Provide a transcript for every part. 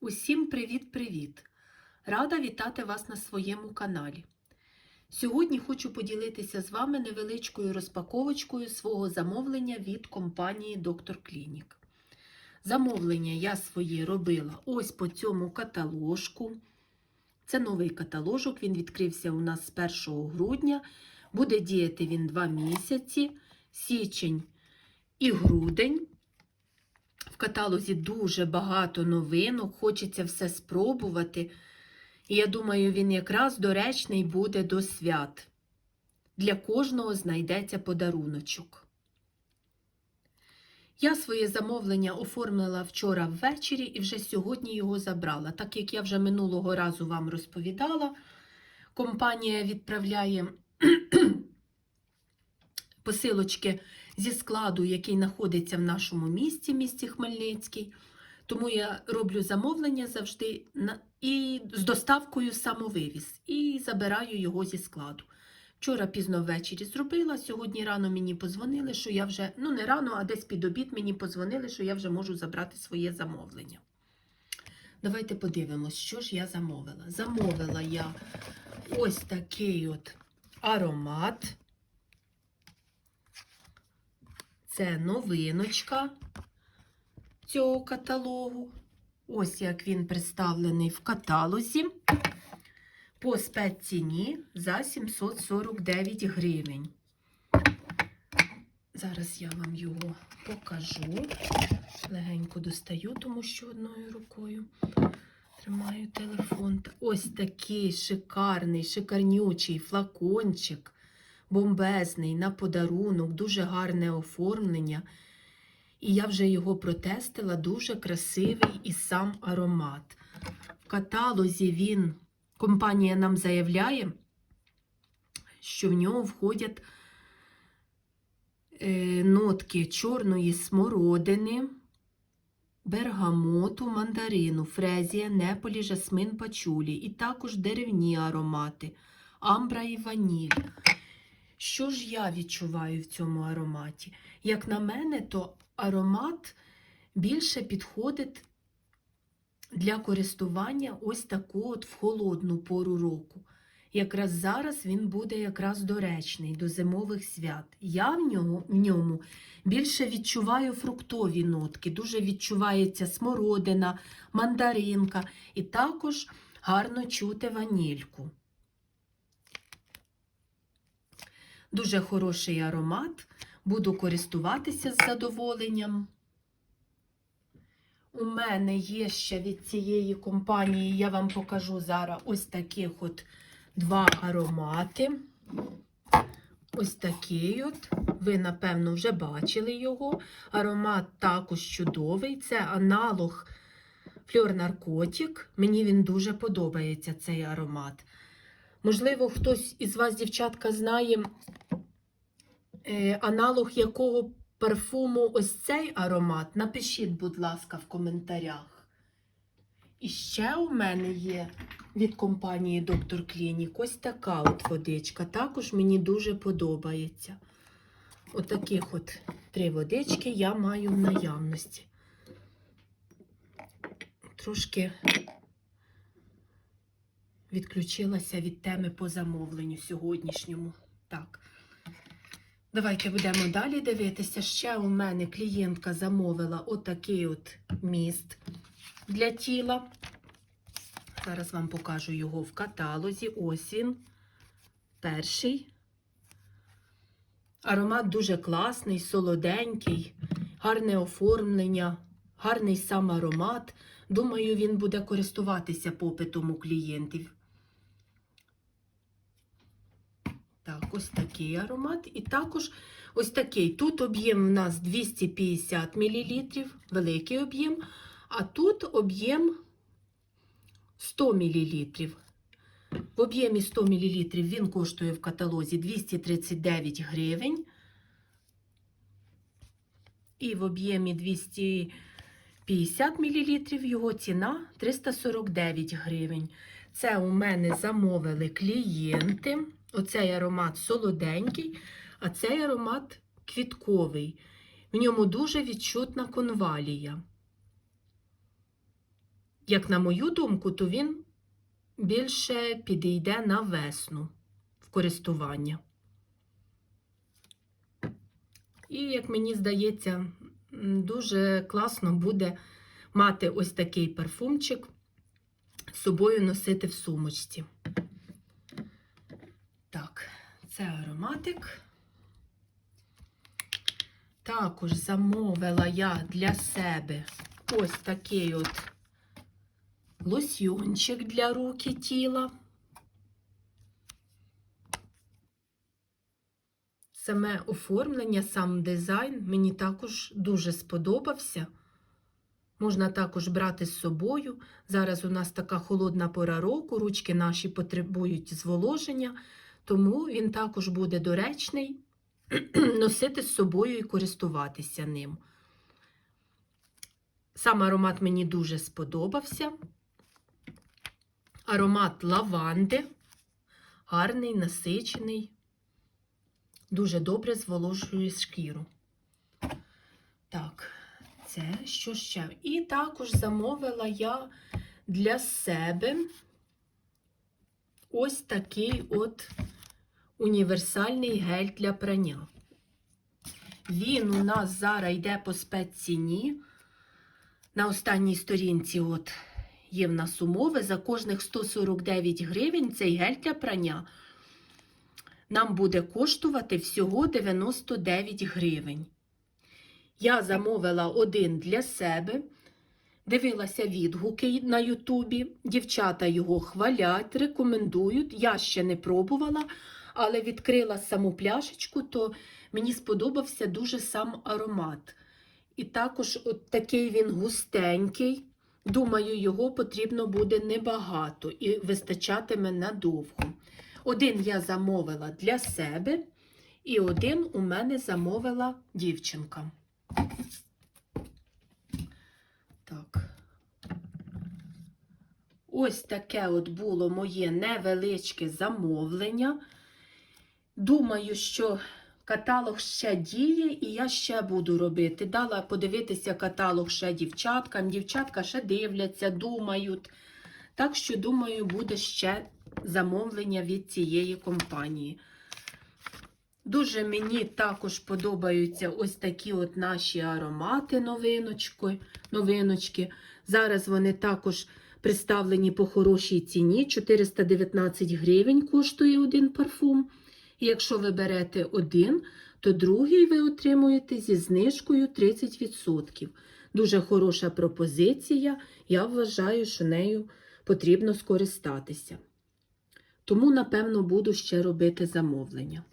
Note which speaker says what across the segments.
Speaker 1: Усім привіт-привіт! Рада вітати вас на своєму каналі. Сьогодні хочу поділитися з вами невеличкою розпаковочкою свого замовлення від компанії Доктор Клінік. Замовлення я своє робила ось по цьому каталожку. Це новий каталожок, він відкрився у нас з 1 грудня. Буде діяти він 2 місяці, січень і грудень. В каталозі дуже багато новинок, хочеться все спробувати. І я думаю, він якраз доречний буде до свят. Для кожного знайдеться подаруночок. Я своє замовлення оформила вчора ввечері і вже сьогодні його забрала. Так як я вже минулого разу вам розповідала, компанія відправляє посилочки зі складу, який знаходиться в нашому місті, місті Хмельницький. Тому я роблю замовлення завжди і з доставкою самовивіз і забираю його зі складу. Вчора пізно ввечері зробила, сьогодні рано мені позвонили, що я вже, ну не рано, а десь під обід мені позвонили, що я вже можу забрати своє замовлення. Давайте подивимось, що ж я замовила. Замовила я ось такий от аромат. Це новиночка цього каталогу. Ось як він представлений в каталозі. По спецціні за 749 гривень. Зараз я вам його покажу. Легенько достаю, тому що одною рукою тримаю телефон. Ось такий шикарний, шикарнючий флакончик бомбезний на подарунок, дуже гарне оформлення. І я вже його протестила, дуже красивий і сам аромат. В каталозі він, компанія нам заявляє, що в нього входять е, нотки чорної смородини, бергамоту, мандарину, фрезія, неполі, жасмин, пачулі, і також деревні аромати, амбра і ваніль. Що ж я відчуваю в цьому ароматі? Як на мене, то аромат більше підходить для користування ось таку от в холодну пору року. Якраз зараз він буде якраз доречний до зимових свят. Я в ньому, в ньому більше відчуваю фруктові нотки, дуже відчувається смородина, мандаринка і також гарно чути ванільку. Дуже хороший аромат. Буду користуватися з задоволенням. У мене є ще від цієї компанії, я вам покажу зараз ось таких от два аромати. Ось такий от. Ви, напевно, вже бачили його. Аромат також чудовий. Це аналог Фльор Наркотик. Мені він дуже подобається, цей аромат. Можливо, хтось із вас, дівчатка, знає аналог якого парфуму ось цей аромат, напишіть, будь ласка, в коментарях. І ще у мене є від компанії Доктор Клінік ось така от водичка. Також мені дуже подобається. Отаких от, от три водички я маю в наявності. Трошки відключилася від теми по замовленню сьогоднішньому. Так. Давайте будемо далі дивитися. Ще у мене клієнтка замовила отакий от міст для тіла. Зараз вам покажу його в каталозі. Ось він. Перший. Аромат дуже класний, солоденький, гарне оформлення, гарний сам аромат. Думаю, він буде користуватися попитом у клієнтів. Так, ось такий аромат. І також ось такий. Тут об'єм у нас 250 мл, великий об'єм, а тут об'єм 100 мл. В об'ємі 100 мл він коштує в каталозі 239 гривень. І в об'ємі 250 мл його ціна 349 гривень. Це у мене замовили клієнти. Оцей аромат солоденький, а цей аромат квітковий. В ньому дуже відчутна конвалія. як на мою думку, то він більше підійде на весну в користування. І, як мені здається, дуже класно буде мати ось такий парфумчик з собою носити в сумочці. Це ароматик. Також замовила я для себе ось такий от лосьйончик для рук і тіла. Саме оформлення, сам дизайн мені також дуже сподобався. Можна також брати з собою. Зараз у нас така холодна пора року, ручки наші потребують зволоження, тому він також буде доречний носити з собою і користуватися ним. Сам аромат мені дуже сподобався. Аромат лаванди, гарний, насичений, дуже добре зволожує шкіру. Так, це що ще? І також замовила я для себе ось такий от універсальний гель для прання. Він у нас зараз йде по спецціні. На останній сторінці от є в нас умови. За кожних 149 гривень цей гель для прання нам буде коштувати всього 99 гривень. Я замовила один для себе, дивилася відгуки на Ютубі. Дівчата його хвалять, рекомендують. Я ще не пробувала, але відкрила саму пляшечку, то мені сподобався дуже сам аромат. І також от такий він густенький. Думаю, його потрібно буде небагато і вистачатиме надовго. Один я замовила для себе, і один у мене замовила дівчинка. Так. Ось таке от було моє невеличке замовлення. Думаю, що каталог ще діє, і я ще буду робити. Дала подивитися каталог ще дівчаткам. Дівчатка ще дивляться, думають. Так що, думаю, буде ще замовлення від цієї компанії. Дуже мені також подобаються ось такі от наші аромати новиночки. Зараз вони також представлені по хорошій ціні. 419 гривень коштує один парфум. Якщо ви берете один, то другий ви отримуєте зі знижкою 30%. Дуже хороша пропозиція. Я вважаю, що нею потрібно скористатися. Тому, напевно, буду ще робити замовлення.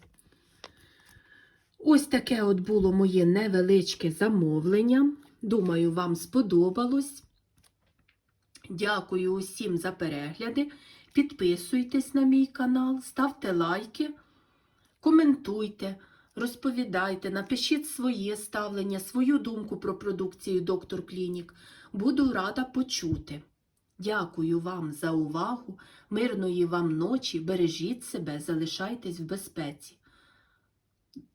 Speaker 1: Ось таке от було моє невеличке замовлення. Думаю, вам сподобалось. Дякую усім за перегляди. Підписуйтесь на мій канал, ставте лайки, коментуйте, розповідайте, напишіть своє ставлення, свою думку про продукцію Доктор Клінік. Буду рада почути. Дякую вам за увагу, мирної вам ночі, бережіть себе, залишайтесь в безпеці.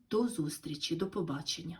Speaker 1: До зустрічі, до побачення.